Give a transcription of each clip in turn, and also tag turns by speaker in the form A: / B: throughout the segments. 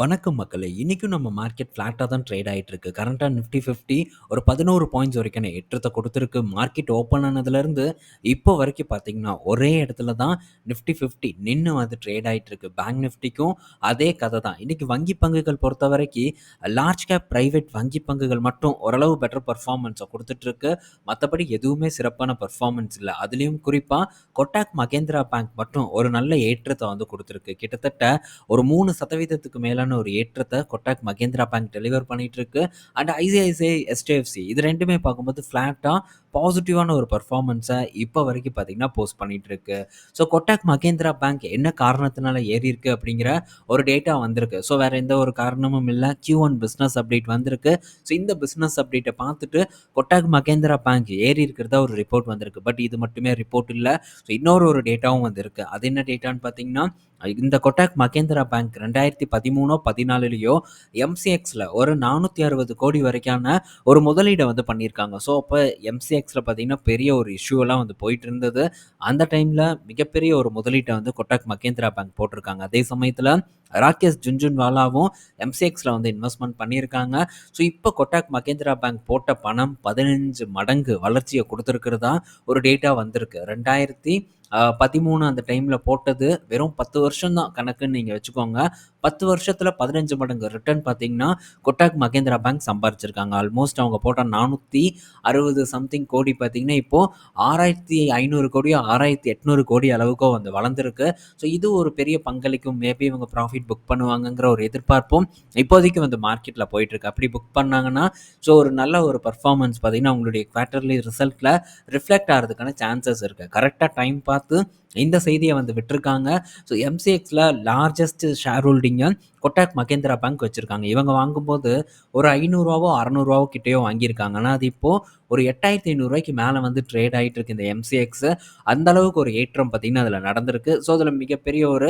A: வணக்கம் மக்களே! இன்றைக்கும் நம்ம மார்க்கெட் ஃப்ளாட்டாக தான் ட்ரேட் ஆகிட்டு இருக்கு. கரண்ட்டா நிஃப்டி 50 ஒரு 11 பாயிண்ட்ஸ் வரைக்கும் ஏற்றத்தை கொடுத்துருக்கு மார்க்கெட் ஓப்பன் ஆனதுலேருந்து இப்போ வரைக்கும் பார்த்தீங்கன்னா, ஒரே இடத்துல தான் நிஃப்டி ஃபிஃப்டி நின்று வந்து ட்ரேட் ஆயிட்டு இருக்கு. பேங்க் நிஃப்டிக்கும் அதே கதை தான். இன்னைக்கு வங்கி பங்குகள் பொறுத்த வரைக்கும் லார்ஜ் கேப் ப்ரைவேட் வங்கி பங்குகள் மட்டும் ஓரளவு பெட்டர் பர்ஃபார்மன்ஸை கொடுத்துட்ருக்கு மற்றபடி எதுவுமே சிறப்பான பர்ஃபார்மன்ஸ் இல்லை அதுலேயும் குறிப்பாக கொட்டாக் மகேந்திரா பேங்க் மட்டும் ஒரு நல்ல ஏற்றத்தை வந்து கொடுத்துருக்கு கிட்டத்தட்ட ஒரு மூணு சதவீதத்துக்கு மேலான ஒரு ஏற்றத்தை கொட்டாக் மகேந்திரா பேங்க் டெலிவர் பண்ணிட்டுருக்கு. அண்ட் ஐசிஐசிஐ, எஸ்டிஎஃப்சி இது ரெண்டுமே பார்க்கும்போது ஃப்ளாட்டாக பாசிட்டிவான ஒரு பர்ஃபார்மன்ஸை இப்போ வரைக்கும் பார்த்தீங்கன்னா, போஸ்ட் பண்ணிட்டுருக்கு. ஸோ கொட்டாக் மகேந்திரா பேங்க் என்ன காரணத்தினால ஏறியிருக்கு அப்படிங்கிற ஒரு டேட்டா வந்திருக்கு. ஸோ வேற எந்த ஒரு காரணமும் இல்லை கியூ ஒன் பிஸ்னஸ் அப்டேட் வந்திருக்கு. ஸோ இந்த பிஸ்னஸ் அப்டேட்டை பார்த்துட்டு கொட்டாக் மகேந்திரா பேங்க் ஏறி இருக்கிறதா ஒரு ரிப்போர்ட் வந்திருக்கு. பட் இது மட்டுமே ரிப்போர்ட் இல்லை ஸோ இன்னொரு ஒரு டேட்டாவும் வந்திருக்கு. அது என்ன டேட்டான்னு பார்த்தீங்கன்னா, இந்த கொட்டாக் மகேந்திரா பேங்க் ரெண்டாயிரத்தி பதிமூணோ பதினாலுலேயோ எம்சிஎக்ஸில் ஒரு 460 கோடி வரைக்கான ஒரு முதலீடை வந்து பண்ணியிருக்காங்க. ஸோ அப்போ எம்சிஎக்ஸ் எம்சிஎக்ஸ்ல பார்த்தீங்கன்னா, பெரிய ஒரு இஷ்யூலாம் வந்து போயிட்டு இருந்தது. அந்த டைமில் மிகப்பெரிய ஒரு முதலீட்டை வந்து கொட்டாக் மகேந்திரா பேங்க் போட்டிருக்காங்க. அதே சமயத்தில் ராகேஷ் ஜுன்ஜுன்வாலாவும் எம்சிஎக்ஸில் வந்து இன்வெஸ்ட்மெண்ட் பண்ணியிருக்காங்க. ஸோ இப்போ கொட்டாக் மகேந்திரா பேங்க் போட்ட பணம் 15 மடங்கு வளர்ச்சியை கொடுத்துருக்குறதா ஒரு டேட்டா வந்திருக்கு. ரெண்டாயிரத்தி பதிமூணு அந்த டைமில் போட்டது வெறும் 10 வருஷம் தான் கணக்குன்னு நீங்கள் வச்சுக்கோங்க. பத்து வருஷத்தில் பதினஞ்சு மடங்கு ரிட்டர்ன் பார்த்தீங்கன்னா, கொட்டாக் மகேந்திரா பேங்க் சம்பாரிச்சிருக்காங்க. ஆல்மோஸ்ட் அவங்க போட்ட 460 சம்திங் கோடி பார்த்தீங்கன்னா, இப்போது ஆறாயிரத்தி ஐநூறு கோடியோ, 6800 கோடி அளவுக்கோ வந்து வளர்ந்துருக்கு ஸோ இது ஒரு பெரிய பங்களிக்கும். மேபி இவங்க ப்ராஃபிட் புக் பண்ணுவாங்கங்கிற ஒரு எதிர்பார்ப்பும் இப்போதைக்கு வந்து மார்க்கெட்டில் போயிட்டுருக்கு. அப்படி புக் பண்ணாங்கன்னா, ஸோ ஒரு நல்ல ஒரு பர்ஃபார்மன்ஸ் பார்த்தீங்கன்னா, அவங்களுடைய குவார்ட்டர்லி ரிசல்ட்டில் ரிஃப்ளெக்ட் ஆகிறதுக்கான சான்சஸ் இருக்குது கரெக்டாக டைம் பார்த்து kaynaklığın இந்த செய்தியை வந்து விட்டுருக்காங்க ஸோ எம்சிஎக்ஸில் லார்ஜஸ்ட் ஷேர் ஹோல்டிங்கை கொட்டாக் மகேந்திரா பேங்க் வச்சுருக்காங்க இவங்க வாங்கும்போது ஒரு ஐநூறுரூவாவோ அறநூறுவாவோ கிட்டேயோ வாங்கியிருக்காங்க. ஆனால் அது இப்போது ஒரு எட்டாயிரத்தி ஐநூறுரூவாய்க்கு மேலே வந்து ட்ரேட் ஆகிட்டு இருக்கு இந்த எம்சிஎக்ஸ். அந்த அளவுக்கு ஒரு ஏற்றம் பார்த்தீங்கன்னா, அதில் நடந்திருக்கு. ஸோ அதில் மிகப்பெரிய ஒரு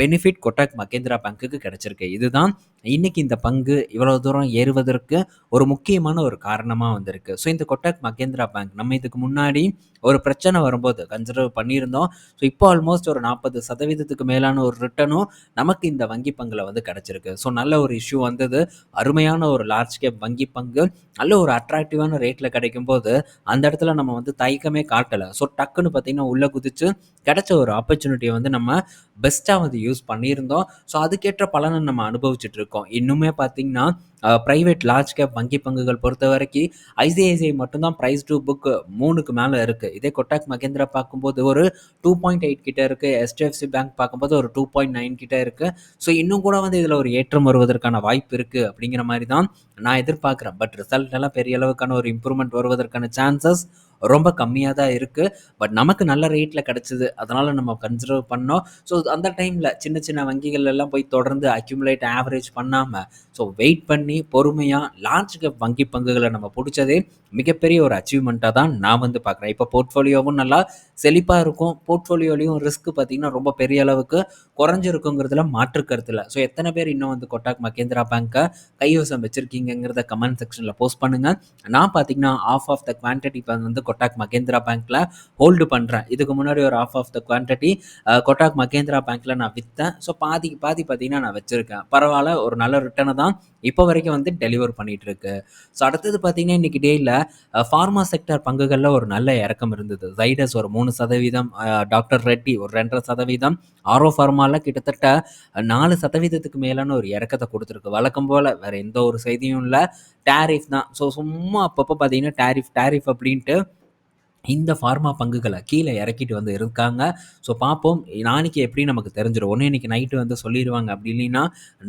A: பெனிஃபிட் கொட்டாக் மகேந்திரா பேங்க்குக்கு கிடச்சிருக்கு இதுதான் இன்னைக்கு இந்த பங்கு இவ்வளோ தூரம் ஏறுவதற்கு ஒரு முக்கியமான ஒரு காரணமாக வந்திருக்கு. ஸோ இந்த கொட்டாக் மகேந்திரா பேங்க் நம்ம இதுக்கு முன்னாடி ஒரு பிரச்சனை வரும்போது கன்சிடர் பண்ணியிருந்தோம். ஸோ இப்போ ஆல்மோஸ்ட் ஒரு 40% மேலான ஒரு ரிட்டர்னும் நமக்கு இந்த வங்கி பங்குல வந்து கிடச்சிருக்கு ஸோ நல்ல ஒரு இஷ்யூ வந்தது. அருமையான ஒரு லார்ஜ் கேப் வங்கி பங்கு நல்ல ஒரு அட்ராக்டிவான ரேட்ல கிடைக்கும்போது, அந்த இடத்துல நம்ம வந்து தயக்கமே காட்டலை ஸோ டக்குன்னு பார்த்தீங்கன்னா, உள்ளே குதிச்சு கிடைச்ச ஒரு ஆப்பர்ச்சுனிட்டியை வந்து நம்ம பெஸ்ட்டாக வந்து யூஸ் பண்ணியிருந்தோம். ஸோ அதுக்கேற்ற பலனை நம்ம அனுபவிச்சுட்டு இருக்கோம். இன்னுமே பார்த்தீங்கன்னா, ப்ரைவேட் லார்ஜ் கேப் வங்கி பங்குகள் பொறுத்த வரைக்கும் ஐசிஐசிஐ மட்டும்தான் ப்ரைஸ் டூ புக் மூணுக்கு மேலே இருக்குது இதே கொட்டாக் மகேந்திரா பார்க்கும்போது ஒரு 2.8 கிட்ட இருக்குது எஸ்டிஎஃப்சி பேங்க் பார்க்கும்போது ஒரு 2.9 கிட்ட இருக்குது ஸோ இன்னும் கூட வந்து இதில் ஒரு ஏற்றம் வருவதற்கான வாய்ப்பு இருக்குது அப்படிங்கிற மாதிரி தான் நான் எதிர்பார்க்குறேன். பட் ரிசல்ட் எல்லாம் பெரிய அளவுக்கான ஒரு இம்ப்ரூவ்மெண்ட் வருவதற்கான சான்சஸ் ரொம்ப கம்மியாக தான் இருக்குது பட் நமக்கு நல்ல ரேட்டில் கிடச்சிது அதனால் நம்ம கன்சிடர் பண்ணோம். ஸோ அந்த டைமில் சின்ன சின்ன வங்கிகள் எல்லாம் போய் தொடர்ந்து அக்யூமுலேட் ஆவரேஜ் பண்ணாமல் ஸோ வெயிட் பண்ணி பொறுமையாக லார்ஜ் கேப் வங்கி பங்குகளை நம்ம பிடிச்சதே மிகப்பெரிய ஒரு அச்சீவ்மெண்ட்டாக தான் நான் வந்து பார்க்குறேன். இப்போ போர்ட்ஃபோலியோவும் நல்லா செழிப்பாக இருக்கும். போர்ட்ஃபோலியோலையும் ரிஸ்க் பார்த்தீங்கன்னா, ரொம்ப பெரிய அளவுக்கு குறைஞ்சிருக்குங்கிறதுல மாற்று கருத்தில் ஸோ எத்தனை பேர் இன்னும் வந்து கொட்டாக் மகேந்திரா பேங்க்கை கைவசம் வச்சுருக்கீங்கிறத கமெண்ட் செக்ஷனில் போஸ்ட் பண்ணுங்கள் நான் பார்த்தீங்கன்னா, ஆஃப் ஆஃப் த குவான்டிட்டி வந்து கொட்டாக் மகேந்திரா பேங்க்ல ஹோல்டு பண்றேன். இதுக்கு முன்னாடி ஒரு half of the quantity Kotak Mahindra பேங்க்ல நான் வித்தேன். ஸோ பாதிக்கு பாதி பார்த்தீங்கன்னா, நான் வச்சிருக்கேன். பரவாயில்ல ஒரு நல்ல ரிட்டர்னை தான் இப்போ வரைக்கும் வந்து டெலிவர் பண்ணிட்டு இருக்கு. ஸோ அடுத்தது பார்த்தீங்கன்னா, இன்னைக்கு டேயில் ஃபார்மா செக்டர் செக்டார் ஒரு நல்ல இறக்கம் இருந்தது. ஜைடஸ் ஒரு மூணு சதவீதம் டாக்டர் ரெட்டி ஒரு 2.5% ஆரோ பார்மால கிட்டத்தட்ட நாலு சதவீதத்துக்கு மேலான ஒரு இறக்கத்தை கொடுத்துருக்கு வழக்கம் போல வேற எந்த ஒரு செய்தியும் இல்லை டேரிஃப் தான். ஸோ சும்மா அப்பப்போ பார்த்தீங்கன்னா, டேரிஃப் டேரிஃப் அப்படின்ட்டு இந்த ஃபார்மா பங்குகளை கீழே இறக்கிட்டு வந்து இருக்காங்க. ஸோ பார்ப்போம். நாளைக்கு எப்படி நமக்கு தெரிஞ்சிரும். ஒன்று இன்னைக்கு நைட்டு வந்து சொல்லிடுவாங்க அப்படி இல்லைன்னா,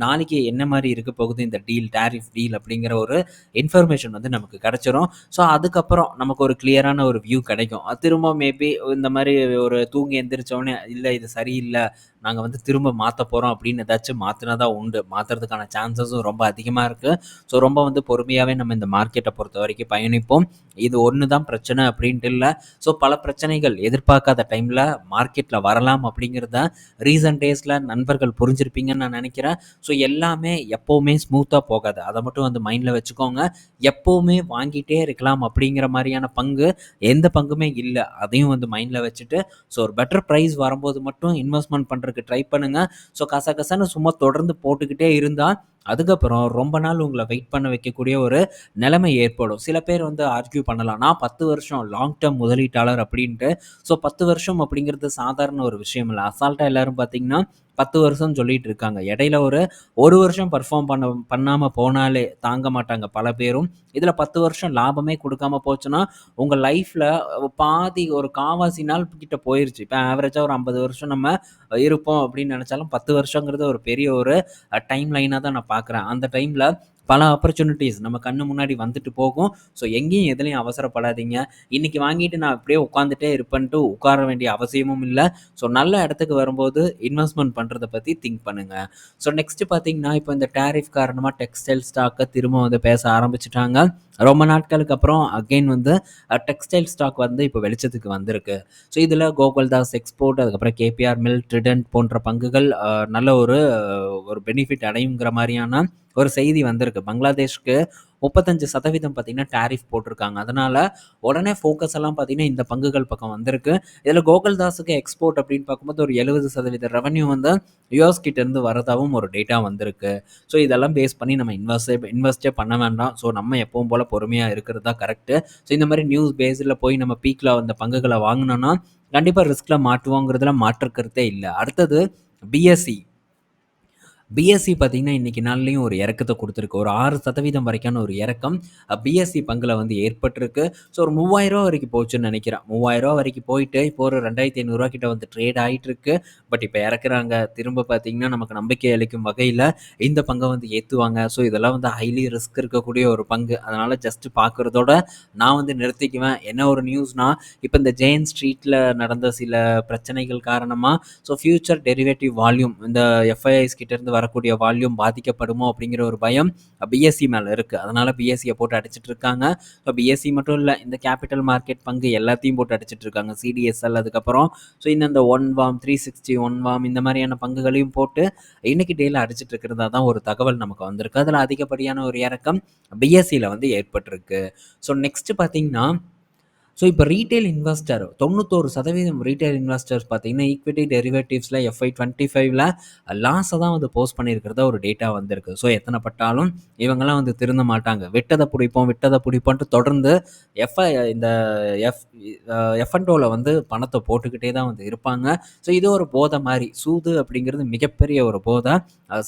A: நாளைக்கு என்ன மாதிரி இருக்க போகுது இந்த டீல் டேரிஃப் டீல் அப்படிங்கிற ஒரு இன்ஃபர்மேஷன் வந்து நமக்கு கிடச்சிரும் ஸோ அதுக்கப்புறம் நமக்கு ஒரு கிளியரான ஒரு வியூ கிடைக்கும். திரும்ப மேபி இந்த மாதிரி ஒரு தூங்கி எந்திரிச்சோடனே இல்லை இது சரியில்லை நாங்கள் வந்து திரும்ப மாற்ற போகிறோம் அப்படின்னு ஏதாச்சும் மாற்றினா தான் உண்டு. மாற்றுறதுக்கான சான்சஸும் ரொம்ப அதிகமாக இருக்குது ஸோ ரொம்ப வந்து பொறுமையாகவே நம்ம இந்த மார்க்கெட்டை பொறுத்த வரைக்கும் பயணிப்போம். இது ஒன்று தான் பிரச்சனை அப்படின்ட்டு இல்லை ஸோ பல பிரச்சனைகள் எதிர்பார்க்காத டைமில் மார்க்கெட்டில் வரலாம் அப்படிங்கிறத ரீசன்ட் டேஸில் நண்பர்கள் புரிஞ்சிருப்பீங்கன்னு நான் நினைக்கிறேன். ஸோ எல்லாமே எப்போவுமே ஸ்மூத்தாக போகாது. அதை மட்டும் வந்து மைண்டில் வச்சுக்கோங்க. எப்போவுமே வாங்கிட்டே இருக்கலாம் அப்படிங்கிற மாதிரியான பங்கு எந்த பங்குமே இல்லை அதையும் வந்து மைண்டில் வச்சுட்டு, ஸோ ஒரு பெட்டர் ப்ரைஸ் வரும்போது மட்டும் இன்வெஸ்ட்மெண்ட் பண்ணுற அவருக்கு ட்ரை பண்ணுங்கள் ஸோ கசகசன்னு சும்மா தொடர்ந்து போட்டுக்கிட்டே இருந்தால் அதுக்கப்புறம் ரொம்ப நாள் உங்களை வெயிட் பண்ண வைக்கக்கூடிய ஒரு நிலைமை ஏற்படும். சில பேர் வந்து ஆர்கியூ பண்ணலாம். நான் பத்து வருஷம் லாங் டேர்ம் முதலீட்டாளர் அப்படின்ட்டு. ஸோ பத்து வருஷம் அப்படிங்கிறது சாதாரண ஒரு விஷயம் இல்லை. அசால்ட்டாக எல்லாரும் பார்த்தீங்கன்னா பத்து வருஷம் சொல்லிட்டு இருக்காங்க. இடையில ஒரு ஒரு வருஷம் பர்ஃபார்ம் பண்ண பண்ணாமல் போனாலே தாங்க மாட்டாங்க பல பேரும். இதில் பத்து வருஷம் லாபமே கொடுக்காம போச்சுன்னா உங்கள் லைஃப்பில் பாதி ஒரு காவாசி நாள் கிட்ட போயிருச்சு. இப்போ ஆவரேஜாக ஒரு ஐம்பது வருஷம் நம்ம இருப்போம் அப்படின்னு நினச்சாலும் பத்து வருஷங்கிறது ஒரு பெரிய ஒரு டைம் லைனாக தான் நான் பார்க்குறேன். அந்த டைமில் பல ஆப்பர்ச்சுனிட்டிஸ் நம்ம கண்ணு முன்னாடி வந்துட்டு போகும். ஸோ எங்கேயும் எதுலேயும் அவசரப்படாதீங்க. இன்றைக்கி வாங்கிட்டு நான் அப்படியே உட்காந்துட்டே இருப்பேன்ட்டு உட்கார வேண்டிய அவசியமும் இல்லை. ஸோ நல்ல இடத்துக்கு வரும்போது இன்வெஸ்ட்மெண்ட் பண்ணுறத பற்றி திங்க் பண்ணுங்கள் ஸோ நெக்ஸ்ட்டு பார்த்தீங்கன்னா இப்போ இந்த டேரிஃப் காரணமாக டெக்ஸ்டைல் ஸ்டாக்கை திரும்ப வந்து பேச ஆரம்பிச்சிட்டாங்க. ரொம்ப நாட்களுக்கு அப்புறம் அகெயின் வந்து டெக்ஸ்டைல் ஸ்டாக் வந்து இப்போ வெளிச்சத்துக்கு வந்திருக்கு. ஸோ இதில் கோகுல்தாஸ் எக்ஸ்போர்ட் அதுக்கப்புறம் கேபிஆர் மில் ட்ரிடன்ட் போன்ற பங்குகள் நல்ல ஒரு ஒரு பெனிஃபிட் அடையுங்கிற மாதிரியான ஒரு செய்தி வந்திருக்கு. பங்களாதேஷ்க்கு முப்பத்தஞ்சு சதவீதம் பார்த்திங்கன்னா டேரிஃப் போட்டிருக்காங்க. அதனால் உடனே ஃபோக்கஸ் எல்லாம் பார்த்திங்கன்னா இந்த பங்குகள் பக்கம் வந்திருக்கு. இதில் கோகுல்தாஸுக்கு எக்ஸ்போர்ட் அப்படின்னு பார்க்கும்போது ஒரு எழுபது சதவீத ரெவன்யூ வந்து யூஎஸ் கிட்டேருந்து வரதாகவும் ஒரு டேட்டா வந்திருக்கு. ஸோ இதெல்லாம் பேஸ் பண்ணி நம்ம இன்வெஸ்டே இன்வெஸ்டே பண்ண வேண்டாம். ஸோ நம்ம எப்பவும் போல் பொறுமையாக இருக்கிறது தான் கரெக்டு ஸோ இந்த மாதிரி நியூஸ் பேஸில் போய் நம்ம பீக்கில் வந்த பங்குகளை வாங்கினோன்னா கண்டிப்பாக ரிஸ்கில் மாட்டுவோங்கிறதுல மாற்றுக்கிறதே இல்லை. அடுத்தது பிஎஸ்சி பிஎஸ்சி பார்த்திங்கன்னா இன்றைக்கி நாள்லேயும் ஒரு இறக்கத்தை கொடுத்துருக்கு. ஒரு ஆறு சதவீதம் வரைக்கான ஒரு இறக்கம் பிஎஸ்சி பங்கில் வந்து ஏற்பட்டிருக்கு. ஸோ ஒரு மூவாயிரரூவா வரைக்கும் போச்சுன்னு நினைக்கிறேன். மூவாயிரரூவா வரைக்கும் போயிட்டு இப்போ ஒரு ரெண்டாயிரத்தி ஐநூறுரூவா கிட்ட வந்து ட்ரேட் ஆகிட்டுருக்கு பட் இப்போ இறக்குறாங்க. திரும்ப பார்த்திங்கன்னா நமக்கு நம்பிக்கை அளிக்கும் வகையில் இந்த பங்கை வந்து ஏற்றுவாங்க ஸோ இதெல்லாம் வந்து ஹைலி ரிஸ்க் இருக்கக்கூடிய ஒரு பங்கு. அதனால் ஜஸ்ட்டு பார்க்குறதோட நான் வந்து நிறுத்திக்குவேன். என்ன ஒரு நியூஸ்னால் இப்போ இந்த ஜெயின் ஸ்ட்ரீட்டில் நடந்த சில பிரச்சனைகள் காரணமாக ஸோ ஃப்யூச்சர் டெரிவேட்டிவ் வால்யூம் இந்த எஃப்ஐஐஸ் கிட்டேருந்து வரக்கூடிய வால்யூம் பாதிக்கப்படுமோ அப்படிங்கிற ஒரு பயம் பிஎஸ்சி மேலே இருக்குது அதனால் பிஎஸ்சியை போட்டு அடிச்சிட்டு இருக்காங்க. ஸோ பிஎஸ்சி மட்டும் இல்லை இந்த கேபிட்டல் மார்க்கெட் பங்கு எல்லாத்தையும் போட்டு அடிச்சிட்டு இருக்காங்க. சிடிஎஸ்எல் அதுக்கப்புறம். ஸோ இந்த இந்த ஒன் வாம் த்ரீ சிக்ஸ்டி ஒன் வாம் இந்த மாதிரியான பங்குகளையும் போட்டு இன்னைக்கு டேயில் அடிச்சிட்டு இருக்கிறதா தான் ஒரு தகவல் நமக்கு வந்திருக்கு. அதில் அதிகப்படியான ஒரு இறக்கம் பிஎஸ்சியில் வந்து ஏற்பட்டிருக்கு. ஸோ நெக்ஸ்ட்டு பார்த்தீங்கன்னா ஸோ இப்போ ரீட்டைல் இன்வெஸ்டர் தொண்ணூத்தோரு சதவீதம் ரீட்டைல் இன்வெஸ்டர்ஸ் பார்த்தீங்கன்னா ஈக்விட்டி டெரிவேட்டிவ்ஸில் எஃப்ஐ டுவெண்ட்டி ஃபைவ்ல லாஸை தான் வந்து போஸ்ட் பண்ணியிருக்கிறதா ஒரு டேட்டா வந்திருக்கு. ஸோ எத்தனை பட்டாலும் இவங்கெல்லாம் வந்து திருந்த மாட்டாங்க. விட்டதை பிடிப்போம் விட்டதை பிடிப்போன்ட்டு தொடர்ந்து எஃப்ஐ இந்த எஃப் எஃப்என்டோவில் வந்து பணத்தை போட்டுக்கிட்டே தான் வந்து இருப்பாங்க. ஸோ இது ஒரு போதை மாதிரி. சூது அப்படிங்கிறது மிகப்பெரிய ஒரு போதை.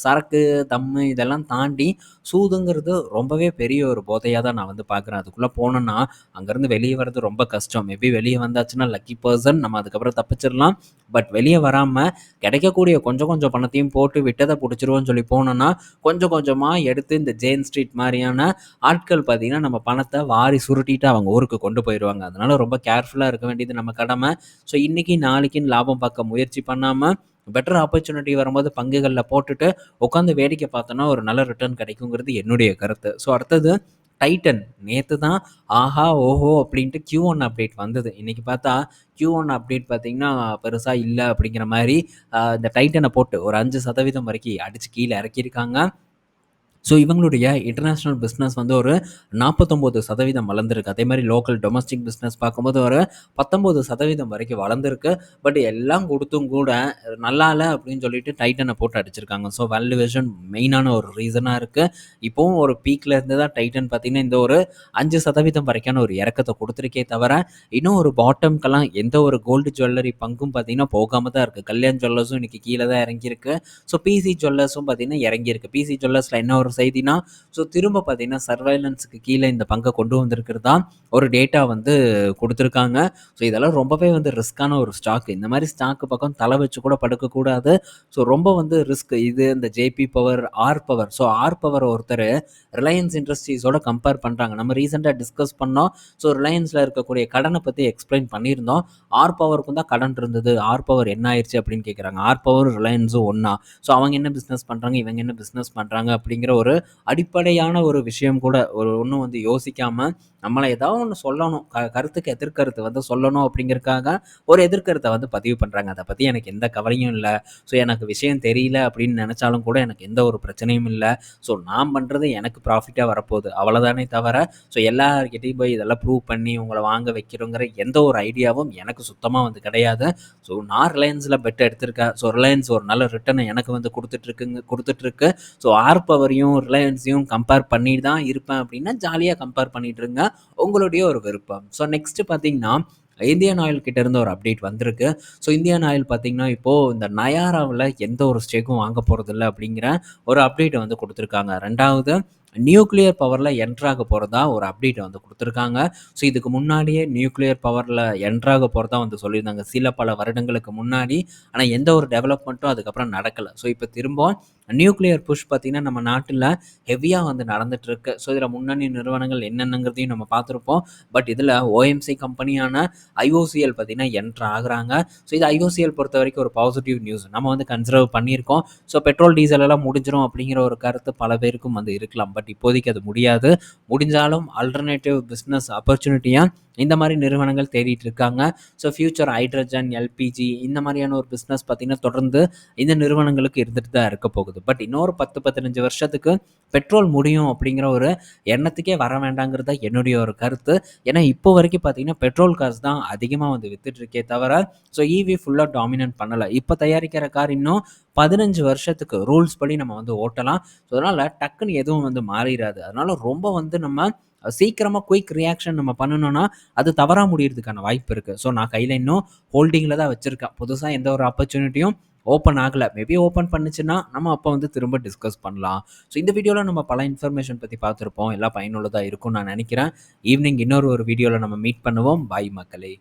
A: சரக்கு தம்மு இதெல்லாம் தாண்டி சூதுங்கிறது ரொம்பவே பெரிய ஒரு போதையாக தான் நான் வந்து பார்க்குறேன். அதுக்குள்ளே போனோன்னா அங்கேருந்து வெளியே வர்றது ரொம்ப கஷ்டம். மேபி வெளியே வந்தாச்சுன்னா லக்கி பர்சன் நம்ம அதுக்கப்புறம் தப்பிச்சிடலாம். பட் வெளியே வராமல் கிடைக்கக்கூடிய கொஞ்சம் கொஞ்சம் பணத்தையும் போட்டு விட்டதை பிடிச்சிருவோன்னு சொல்லி போனோன்னா கொஞ்சம் கொஞ்சமாக எடுத்து இந்த ஜெயின் ஸ்ட்ரீட் மாதிரியான ஆட்கள் பார்த்திங்கன்னா நம்ம பணத்தை வாரி சுருட்டிட்டு அவங்க ஊருக்கு கொண்டு போயிடுவாங்க அதனால் ரொம்ப கேர்ஃபுல்லாக இருக்க வேண்டியது நம்ம கடமை. ஸோ இன்றைக்கி நாளைக்குன்னு லாபம் பார்க்க முயற்சி பண்ணாமல் பெட்டர் ஆப்பர்ச்சுனிட்டி வரும்போது பங்குகளில் போட்டுட்டு உட்காந்து வேடிக்கை பார்த்தோன்னா ஒரு நல்ல ரிட்டர்ன் கிடைக்குங்கிறது என்னுடைய கருத்து. ஸோ அடுத்தது டைட்டன். நேற்று தான் ஆஹா ஓஹோ அப்படின்ட்டு கியூ ஒன் அப்டேட் வந்தது. இன்றைக்கி பார்த்தா கியூ ஒன் அப்டேட் பார்த்திங்கன்னா பெருசாக இல்லை அப்படிங்கிற மாதிரி இந்த டைட்டனை போட்டு ஒரு அஞ்சு சதவீதம் வரைக்கும் அடித்து கீழே இறக்கியிருக்காங்க. ஸோ இவங்களுடைய இன்டர்நேஷ்னல் பிஸ்னஸ் வந்து ஒரு நாற்பத்தொம்போது சதவீதம் வளர்ந்துருக்கு. அதே மாதிரி லோக்கல் டொமஸ்டிக் பிஸ்னஸ் பார்க்கும்போது ஒரு பத்தொம்போது சதவீதம் வரைக்கும் வளர்ந்துருக்கு. பட் எல்லாம் கொடுத்தும் கூட நல்லா இல்லை அப்படின்னு சொல்லிட்டு டைட்டனை போட்டு அடிச்சிருக்காங்க. ஸோ வேல்யூவேஷன் மெயினான ஒரு ரீசனாக இருக்குது இப்போவும் ஒரு பீக்கில் இருந்து தான் டைட்டன் பார்த்திங்கன்னா இந்த ஒரு அஞ்சு சதவீதம் வரைக்கான ஒரு இறக்கத்தை கொடுத்துருக்கே தவிர இன்னும் ஒரு பாட்டம்க்கெல்லாம் எந்த ஒரு கோல்டு ஜுவல்லரி பங்கும் பார்த்திங்கன்னா போகாமல் தான் இருக்குது கல்யாண் ஜுவல்லர்ஸும் இன்றைக்கி கீழே தான் இறங்கியிருக்கு. ஸோ பிசி ஜுவல்லர்ஸும் பார்த்திங்கன்னா இறங்கியிருக்கு. பிசி ஜுவல்லர்ஸில் என்ன ஒரு செய்தினா ஸோ திரும்ப பார்த்தீங்கன்னா சர்வைலன்ஸுக்கு கீழே இந்த பங்கை கொண்டு வந்திருக்கிறது தான் ஒரு டேட்டா வந்து கொடுத்துருக்காங்க. ஸோ இதெல்லாம் ரொம்பவே வந்து ரிஸ்க்கான ஒரு ஸ்டாக் இந்த மாதிரி ஸ்டாக்கு பக்கம் தலை வச்சு கூட படுக்கக்கூடாது. ஸோ ரொம்ப வந்து ரிஸ்க் இது இந்த JP power R power so R power ஒருத்தர் ரிலையன்ஸ் இண்டஸ்ட்ரீஸோட கம்பேர் பண்ணுறாங்க நம்ம ரீசெண்டாக டிஸ்கஸ் பண்ணோம். ஸோ ரிலையன்ஸில் இருக்கக்கூடிய கடனை பற்றி எக்ஸ்பிளைன் பண்ணியிருந்தோம். ஆர் பவருக்கும் தான் கடன் இருந்தது. ஆர் பவர் என்ன ஆயிடுச்சு அப்படின்னு கேட்குறாங்க ஆர் பவர் ரிலையன்ஸும் ஒன்றா ஸோ அவங்க என்ன பிஸ்னஸ் பண்ணுறாங்க இவங்க என்ன பிஸ்னஸ் பண்ணுறாங்க அப்படிங்கிற ஒரு ஒரு அடிப்படையான ஒரு விஷயம் கூட ஒரு ஒன்றும் வந்து யோசிக்காமல் நம்மளை ஏதாவது ஒன்று சொல்லணும். க கருத்துக்கு எதிர்கருத்து வந்து சொல்லணும் அப்படிங்கிறதுக்காக ஒரு எதிர்கருத்தை வந்து பதிவு பண்ணுறாங்க அதை பற்றி எனக்கு எந்த கவலையும் இல்லை ஸோ எனக்கு விஷயம் தெரியல அப்படின்னு நினச்சாலும் கூட எனக்கு எந்த ஒரு பிரச்சனையும் இல்லை ஸோ நான் பண்ணுறது எனக்கு ப்ராஃபிட்டாக வரப்போகுது. அவ்வளோதானே தவிர, ஸோ எல்லார்கிட்டயும் போய் இதெல்லாம் ப்ரூவ் பண்ணி உங்களை வாங்க வைக்கிறோங்கிற எந்த ஒரு ஐடியாவும் எனக்கு சுத்தமாக வந்து கிடையாது. ஸோ நான் ரிலையன்ஸில் பெட் எடுத்திருக்கேன். ஸோ ரிலையன்ஸ் ஒரு நல்ல ரிட்டர்னை எனக்கு வந்து கொடுத்துட்ருக்குங்க கொடுத்துட்ருக்கு ஸோ ஆர் பவரையும், ரிலையன்ஸையும் கம்பேர் பண்ணி தான் இருப்பேன் அப்படின்னா, ஜாலியாக கம்பேர் பண்ணிட்டுருங்க. உங்களுடைய ஒரு விருப்பம். ஸோ நெக்ஸ்ட்டு பார்த்தீங்கன்னா, இந்தியன் ஆயில் கிட்ட இருந்து ஒரு அப்டேட் வந்திருக்கு. ஸோ இந்தியன் ஆயில் பார்த்தீங்கன்னா, இப்போ இந்த நயாராவுல எந்த ஒரு ஸ்டேக்கும் வாங்க போகிறதில்ல அப்படிங்கிற ஒரு அப்டேட்டை வந்து கொடுத்துருக்காங்க ரெண்டாவது நியூக்ளியர் பவரில் என்ட்ராக போகிறதா ஒரு அப்டேட் வந்து கொடுத்துருக்காங்க ஸோ இதுக்கு முன்னாடியே நியூக்ளியர் பவரில் என்ட்ராக போகிறதா வந்து சொல்லியிருந்தாங்க. சில பல வருடங்களுக்கு முன்னாடி. ஆனால் எந்த ஒரு டெவலப்மெண்ட்டும் அதுக்கப்புறம் நடக்கலை ஸோ இப்போ திரும்பவும் நியூக்ளியர் புஷ் பார்த்தீங்கன்னா, நம்ம நாட்டில் ஹெவியாக வந்து நடந்துகிட்ருக்கு ஸோ இதில் முன்னணி நிறுவனங்கள் என்னென்னங்கிறதையும் நம்ம பார்த்துருப்போம். பட் இதில் ஓஎம்சி கம்பெனியான ஐஓசிஎல் பார்த்தீங்கன்னா என்ட்ரு ஆகுறாங்க. ஸோ இது ஐஓசிஎல் பொறுத்தவரைக்கும் ஒரு பாசிட்டிவ் நியூஸ். நம்ம வந்து கன்சிடர் பண்ணியிருக்கோம். ஸோ பெட்ரோல், டீசல் எல்லாம் முடிஞ்சிடும் அப்படிங்கிற ஒரு கருத்து பல பேருக்கும் வந்து இருக்கலாம். பட் இப்போதைக்கு அது முடியாது. முடிஞ்சாலும் ஆல்டர்னேட்டிவ் பிசினஸ் ஆப்பர்ச்சுனிட்டியாக இந்த மாதிரி நிறுவனங்கள் தேடிட்டு இருக்காங்க. ஸோ ஃபியூச்சர் ஹைட்ரஜன், எல்பிஜி இந்த மாதிரியான ஒரு பிஸ்னஸ் பார்த்தீங்கன்னா, தொடர்ந்து இந்த நிறுவனங்களுக்கு இருந்துட்டு தான் இருக்க போகுது. பட் இன்னொரு 10, 15 வருஷத்துக்கு பெட்ரோல் முடியும் அப்படிங்கிற ஒரு எண்ணத்துக்கே வர வேண்டாங்கிறது தான் என்னுடைய ஒரு கருத்து. ஏன்னா இப்போ வரைக்கும் பார்த்தீங்கன்னா, பெட்ரோல் கார்ஸ் தான் அதிகமாக வந்து வித்துட்ருக்கே தவிர, ஸோ ஈவி ஃபுல்லாக டாமினன்ட் பண்ணலை இப்போ தயாரிக்கிற கார் இன்னும் 15 வருஷத்துக்கு ரூல்ஸ் படி நம்ம வந்து ஓட்டலாம். ஸோ அதனால் டக்குன்னு எதுவும் வந்து மாறிடாது அதனால் ரொம்ப வந்து நம்ம சீக்கிரமாக குயிக் ரியாக்ஷன் நம்ம பண்ணணும்னா, அது தவறாக முடியறதுக்கான வாய்ப்பு இருக்குது ஸோ நான் கையில் இன்னும் ஹோல்டிங்கில் தான் வச்சுருக்கேன் புதுசாக எந்த ஒரு ஆப்பர்ச்சுனிட்டியும் ஓப்பன் ஆகலை மேபி ஓப்பன் பண்ணுச்சுன்னா, நம்ம அப்போ வந்து திரும்ப டிஸ்கஸ் பண்ணலாம். ஸோ இந்த வீடியோவில் நம்ம பல இன்ஃபர்மேஷன் பற்றி பார்த்துருப்போம் எல்லாம் பயனுள்ளதாக இருக்கும்னு நான் நினைக்கிறேன் ஈவினிங் இன்னொரு ஒரு வீடியோவில் நம்ம மீட் பண்ணுவோம். பாய் மக்களே!